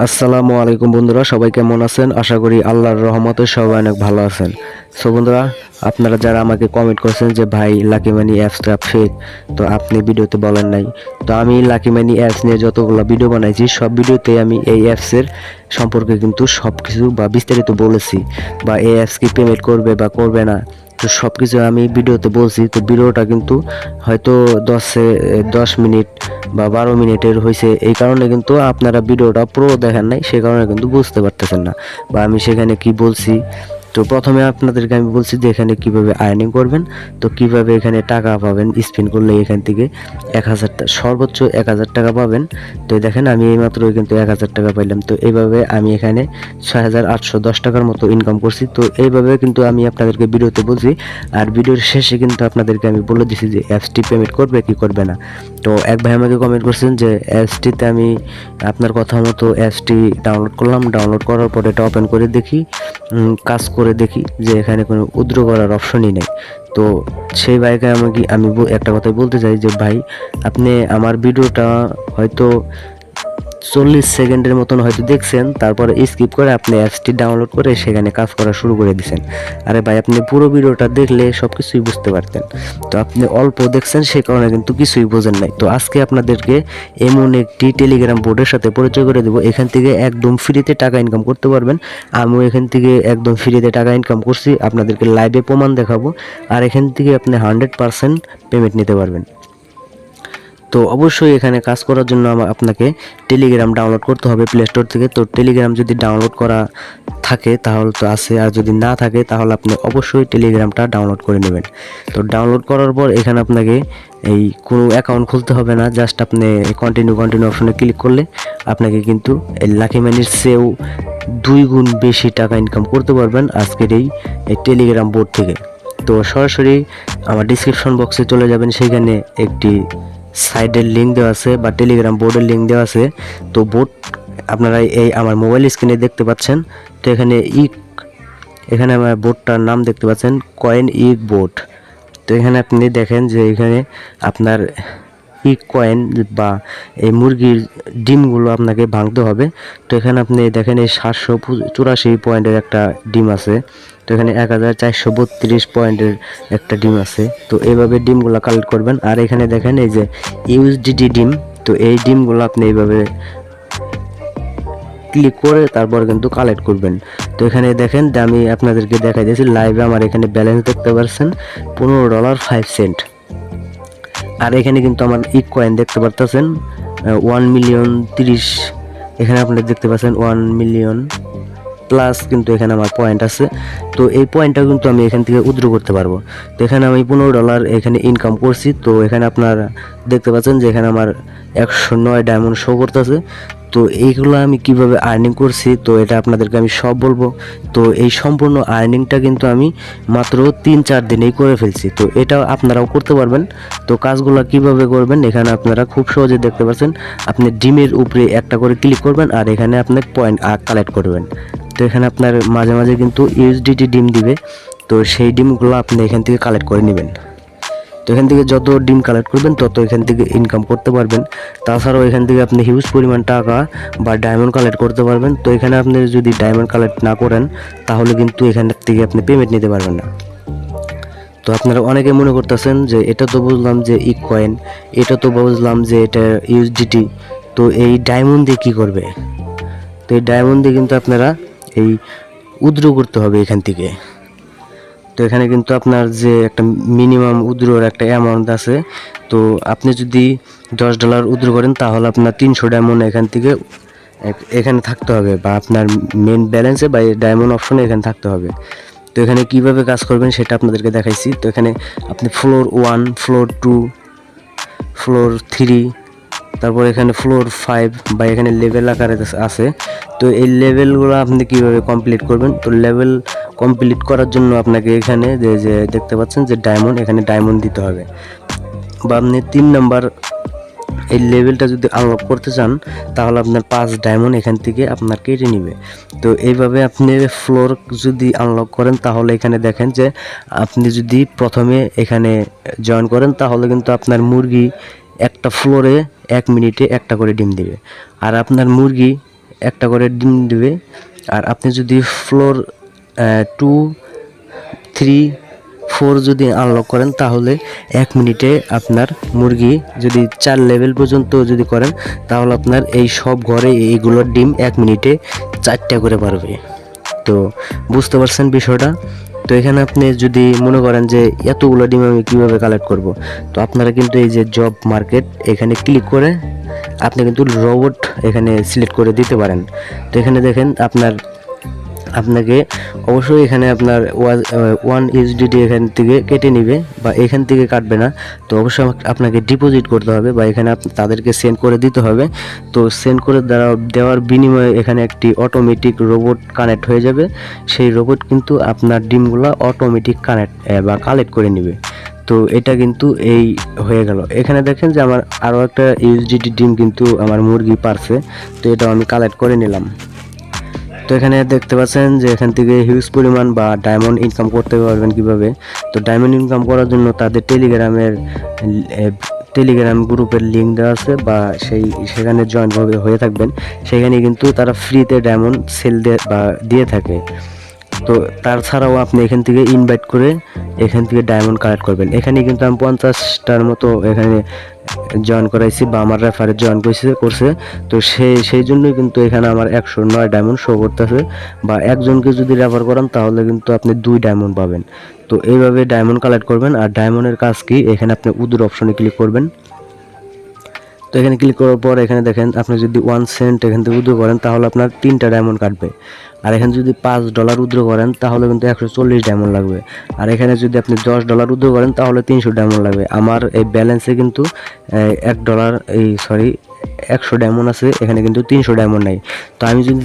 আসসালামু আলাইকুম বন্ধুরা, সবাই কেমন আছেন? আশা করি আল্লাহর রহমতে সবাই অনেক ভালো আছেন। সো বন্ধুরা, আপনারা যারা আমাকে কমেন্ট করেছেন যে, ভাই লাকি মানি অ্যাপসটা ফেক তো আপনি ভিডিওতে বলেন নাই। তো আমি লাকি মানি অ্যাপস নিয়ে যতগুলো ভিডিও বানাইছি, সব ভিডিওতে আমি এই অ্যাপসের সম্পর্কে কিন্তু সব কিছু বা বিস্তারিত বলেছি। বা এই অ্যাপস কি পেমেন্ট করবে বা করবে না তো সব কিছু আমি ভিডিওতে বলছি, তো ভিডিওটা কিন্তু হয়তো দশে দশ মিনিট বা বারো মিনিটের হয়েছে এই কারণে কিন্তু আপনারা ভিডিওটা পুরো দেখেন নাই, সে কারণে কিন্তু বুঝতে পারতেছেন না। বা আমি সেখানে কি বলছি তো প্রথমে আপনাদেরকে আমি বলছি যে এখানে কীভাবে আর্নিং করবেন, তো কীভাবে এখানে টাকা পাবেন স্পিন করলে এখান থেকে এক হাজার সর্বোচ্চ এক হাজার টাকা পাবেন। তো দেখেন আমি এই এইমাত্র কিন্তু এক হাজার টাকা পাইলাম। তো এইভাবে আমি এখানে ছয় হাজার আটশো দশ টাকার মতো ইনকাম করছি। তো এইভাবে কিন্তু আমি আপনাদেরকে ভিডিওতে বলছি, আর ভিডিওর শেষে কিন্তু আপনাদেরকে আমি বলে দিছি যে অ্যাপসটি পেমেন্ট করবে কি করবে না। তো এক ভাই আমাকে কমেন্ট করছেন যে অ্যাপসটিতে আমি আপনার কথা মতো অ্যাপসটি ডাউনলোড করলাম। ডাউনলোড করার পরে এটা ওপেন করে দেখি কাজ করে দেখি যে এখানে কোনো উদ্র করার অপশনই নেই। তো সেই ভাইকে আমাকে আমি একটা কথাই বলতে চাই যে, ভাই, আপনি আমার ভিডিওটা হয়তো চল্লিশ সেকেন্ডের মতন হয়তো দেখছেন, তারপরে স্কিপ করে আপনি অ্যাপসটি ডাউনলোড করে সেখানে কাজ করা শুরু করে দিয়েছেন আরে ভাই, আপনি পুরো ভিডিওটা দেখলে সব কিছুই বুঝতে পারতেন। তো আপনি অল্প দেখছেন, সে কারণে কিন্তু কিছুই বোঝেন নাই। তো আজকে আপনাদেরকে এমন একটি টেলিগ্রাম বোর্ডের সাথে পরিচয় করে দেবো। এখান থেকে একদম ফ্রিতে টাকা ইনকাম করতে পারবেন। আমিও এখান থেকে একদম ফ্রিতে টাকা ইনকাম করছি। আপনাদেরকে লাইভে প্রমাণ দেখাবো। আর এখান থেকে আপনি হান্ড্রেড পেমেন্ট নিতে পারবেন। তো অবশ্যই এখানে কাজ করার জন্য আপনাকে টেলিগ্রাম ডাউনলোড করতে হবে প্লে স্টোর থেকে। তো টেলিগ্রাম যদি ডাউনলোড করা থাকে, তাহলে তো আছে। আর যদি না থাকে, তাহলে আপনি অবশ্যই টেলিগ্রামটা ডাউনলোড করে নেবেন। তো ডাউনলোড করার পর এখানে আপনাকে এই কোনো অ্যাকাউন্ট খুলতে হবে না। জাস্ট আপনি কন্টিনিউ কন্টিনিউ অপশনে ক্লিক করলে আপনাকে কিন্তু এই লাকি মানির সেও দুই গুণ বেশি টাকা ইনকাম করতে পারবেন আজকের এই এই টেলিগ্রাম বোর্ড থেকে। তো সরাসরি আমার ডিসক্রিপশন বক্সে চলে যাবেন। সেখানে একটি সাইডের লিঙ্ক দেওয়া আছে বা টেলিগ্রাম বোর্ডের লিঙ্ক দেওয়া আছে। তো বোর্ড আপনারা এই আমার মোবাইল স্ক্রিনে দেখতে পাচ্ছেন। তো এখানে ইক, এখানে আমার বোর্ডটার নাম দেখতে পাচ্ছেন কয়েন ইক বোর্ড তো এখানে আপনি দেখেন যে এখানে আপনার ই কয়েন বা এই মুরগির ডিমগুলো আপনাকে ভাঙতে হবে। তো এখানে আপনি দেখেন এই সাতশো চুরাশি পয়েন্টের একটা ডিম আছে। তো এখানে এক হাজার চারশো বত্রিশ পয়েন্টের একটা ডিম আছে। তো এইভাবে ডিমগুলো কালেক্ট করবেন। আর এখানে দেখেন এই যে ইউএসডিটি ডিম। তো এই ডিমগুলো আপনি এইভাবে ক্লিক করে তারপর কিন্তু কালেক্ট করবেন। তো এখানে দেখেন আমি আপনাদেরকে দেখাই দিয়েছি, লাইভে আমার এখানে ব্যালেন্স দেখতে পাচ্ছেন পনেরো ডলার ফাইভ সেন্ট। আর এখানে কিন্তু আমার ইক কয়েন দেখতে পারতেছেন ওয়ান মিলিয়ন তিরিশ, এখানে আপনারা দেখতে পাচ্ছেন ওয়ান মিলিয়ন প্লাস কিন্তু এখানে আমার পয়েন্ট আছে। তো এই পয়েন্টটা কিন্তু আমি এখান থেকে উদ্র করতে পারব। তো এখানে আমি পনেরো ডলার এখানে ইনকাম করছি, তো এখানে আপনার দেখতে পাচ্ছেন যে এখানে আমার একশো নয় ডায়মন্ড শো করতেছে। তো এইগুলো আমি কীভাবে আর্নিং করছি, তো এটা আপনাদেরকে আমি সব বলব। তো এই সম্পূর্ণ আর্নিংটা কিন্তু আমি মাত্র তিন চার দিনেই করে ফেলছি। তো এটা আপনারাও করতে পারবেন। তো কাজগুলো কীভাবে করবেন, এখানে আপনারা খুব সহজে দেখতে পাচ্ছেন। আপনি ডিমের উপরে একটা করে ক্লিক করবেন আর এখানে আপনি পয়েন্ট কালেক্ট করবেন। তো এখানে আপনার মাঝে মাঝে কিন্তু ইউএসডিটি ডিম দিবে। তো সেই ডিমগুলো আপনি এখান থেকে কালেক্ট করে নেবেন। তো এখান থেকে যত ডিম কালেক্ট করবেন, তত এখান থেকে ইনকাম করতে পারবেন। তাছাড়াও এখান থেকে আপনি হিউজ পরিমাণ টাকা বা ডায়মন্ড কালেক্ট করতে পারবেন। তো এখানে আপনি যদি ডায়মন্ড কালেক্ট না করেন, তাহলে কিন্তু এখান থেকে আপনি পেমেন্ট নিতে পারবেন না। তো আপনারা অনেকে মনে করতেছেন যে, এটা তো বুঝলাম যে ই কয়েন এটা তো বুঝলাম যে এটা ইউএসডিটি তো এই ডায়মন্ড দিয়ে কী করবে? তো এই ডায়মন্ড দিয়ে কিন্তু আপনারা এই উদ্র করতে হবে এখান থেকে। তো এখানে কিন্তু আপনার যে একটা মিনিমাম উদ্রোর একটা অ্যামাউন্ট আছে, তো আপনি যদি দশ ডলার উদ্র করেন, তাহলে আপনার তিনশো ডায়মন্ড এখান থেকে এখানে থাকতে হবে বা আপনার মেন ব্যালেন্সে বা ডায়মন্ড অপশনে এখানে থাকতে হবে। তো এখানে কীভাবে কাজ করবেন সেটা আপনাদেরকে দেখাইছি। তো এখানে আপনি floor one floor two floor three তারপর এখানে ফ্লোর ফাইভ বা এখানে লেভেল আকারে আছে। তো এই লেভেলগুলো আপনি কীভাবে কমপ্লিট করবেন? তো লেভেল কমপ্লিট করার জন্য আপনাকে এখানে যে যে দেখতে পাচ্ছেন যে ডায়মন্ড এখানে ডায়মন্ড দিতে হবে। বা আপনি তিন নাম্বার এই লেভেলটা যদি আনলক করতে চান, তাহলে আপনার পাঁচ ডায়মন্ড এখান থেকে আপনার কেটে নিবে। তো এইভাবে আপনি ফ্লোর যদি আনলক করেন, তাহলে এখানে দেখেন যে আপনি যদি প্রথমে এখানে জয়েন করেন, তাহলে কিন্তু আপনার মুরগি একটা ফ্লোরে এক মিনিটে একটা করে ডিম দিবে। আর আপনার মুরগি একটা করে ডিম দিবে। আর আপনি যদি ফ্লোর টু থ্রি ফোর যদি আনলক করেন, তাহলে এক মিনিটে আপনার মুরগি যদি চার লেভেল পর্যন্ত যদি করেন, তাহলে আপনার এই সব ঘরে এইগুলোর ডিম এক মিনিটে চারটা করে পারবে তো বুঝতে পারছেন বিষয়টা? তো এখানে আপনি যদি মনে করেন যে এতগুলো ডিম আমি কীভাবে কালেক্ট করব, তো আপনারা কিন্তু এই যে জব মার্কেট এখানে ক্লিক করে আপনি কিন্তু রোবট এখানে সিলেক্ট করে দিতে পারেন। তো এখানে দেখেন আপনার আপনাকে অবশ্যই এখানে আপনার ওয়ান এইচডিডি এখান থেকে কেটে নিবে বা এখান থেকে কাটবে না। তো অবশ্যই আপনাকে ডিপোজিট করতে হবে বা এখানে তাদেরকে সেন্ড করে দিতে হবে। তো সেন্ড করে দেওয়া- দেওয়ার বিনিময়ে এখানে একটি অটোমেটিক রোবট কানেক্ট হয়ে যাবে। সেই রোবট কিন্তু আপনার ডিমগুলো অটোমেটিক কানেক্ট বা কালেক্ট করে নেবে। তো এটা কিন্তু এই হয়ে গেল। এখানে দেখেন যে আমার আরও একটা ইউএসডিটি ডিম কিন্তু আমার মুরগি পারছে। তো এটাও আমি কালেক্ট করে নিলাম। তো এখানে দেখতে পাচ্ছেন যে এখান থেকে হিউজ পরিমাণ বা ডায়মন্ড ইনকাম করতে পারবেন কীভাবে। তো ডায়মন্ড ইনকাম করার জন্য তাদের টেলিগ্রামের টেলিগ্রাম গ্রুপের লিঙ্ক দেওয়া আছে বা সেই, সেখানে জয়েন হয়ে থাকবেন। সেখানে কিন্তু তারা ফ্রিতে ডায়মন্ড সেল বা দিয়ে থাকে। তো তাছাড়াও আপনি এখান থেকে ইনভাইট করে এখান থেকে ডায়মন্ড কালেক্ট করবেন। এখানে কিন্তু আমি পঞ্চাশটার মতো এখানে জয়েন করাইছি বা আমার রেফারে জয়েন করছে করছে। তো সেই সেই জন্যই কিন্তু এখানে আমার একশো নয় ডায়মন্ড শো করতেছে বা একজনকে যদি রেফার করান তাহলে কিন্তু আপনি দুই ডায়মন্ড পাবেন। তো এইভাবে ডায়মন্ড কালেক্ট করবেন আর ডায়মন্ডের কাজ কি? এখানে আপনি উদুর অপশনে ক্লিক করবেন। তো এখানে ক্লিক করার পর এখানে দেখেন আপনি যদি ওয়ান সেন্ট এখান থেকে উদ্র করেন তাহলে আপনার তিনটা ডায়মন্ড কাটবে। আর এখানে যদি পাঁচ ডলার উদ্র করেন, তাহলে কিন্তু একশো চল্লিশ ডায়মন্ড লাগবে। আর এখানে যদি আপনি দশ ডলার উদ্র করেন, তাহলে তিনশো ডায়মন্ড লাগবে। আমার এই ব্যালেন্সে কিন্তু এক ডলার এই সরি একশো ডায়মন্ড আছে, এখানে কিন্তু তিনশো ডায়মন্ড নাই। তো আমি যদি